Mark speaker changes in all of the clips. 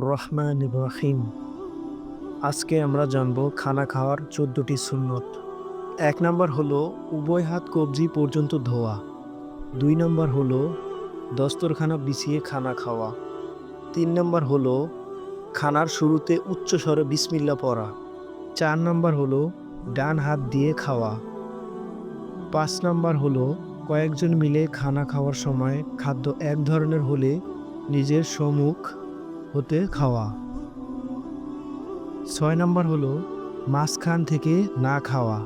Speaker 1: রহমান রহিম। আজকে আমরা জানব খানা খাওয়ার চোদ্দটি সুন্নত। এক নম্বর হলো, উভয় হাত কবজি পর্যন্ত ধোয়া। দুই নম্বর হলো, দস্তরখানা বিছিয়ে খানা খাওয়া। তিন নম্বর হলো, খানার শুরুতে উচ্চ স্বরে বিসমিল্লা পড়া। চার নম্বর হলো, ডান হাত দিয়ে খাওয়া। পাঁচ নম্বর হলো, কয়েকজন মিলে খানা খাওয়ার সময় খাদ্য এক ধরনের হলে নিজের সম্মুখ হতে খাওয়া। ছয় নম্বর হলো মাঝখান থেকে না খাওয়া।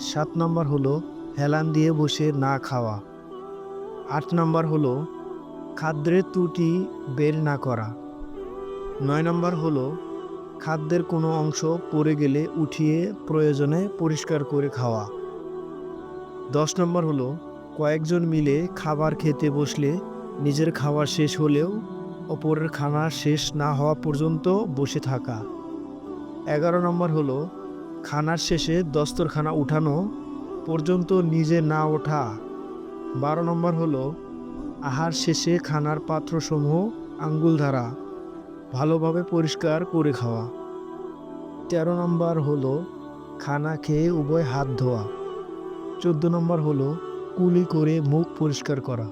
Speaker 1: সাত নম্বর হলো হেলান দিয়ে বসে না খাওয়া। আট নম্বর হলো খাদ্যের ত্রুটি বের না করা। নয় নম্বর হলো খাদ্যের কোনো অংশ পড়ে গেলে উঠিয়ে প্রয়োজনে পরিষ্কার করে খাওয়া। দশ নম্বর হলো কয়েকজন মিলে খাবার খেতে বসলে নিজের খাওয়া শেষ হলেও অপরের খানা শেষ না হওয়া পর্যন্ত বসে থাকা। এগারো নম্বর হলো, খানার শেষে দস্তরখানা উঠানো পর্যন্ত নিজে না ওঠা। বারো নম্বর হলো, আহার শেষে খানার পাত্রসমূহ আঙ্গুল ধারা ভালোভাবে পরিষ্কার করে খাওয়া। তেরো নম্বর হলো, খানা খেয়ে উভয় হাত ধোয়া। চোদ্দ নম্বর হলো, কুলি করে মুখ পরিষ্কার করা।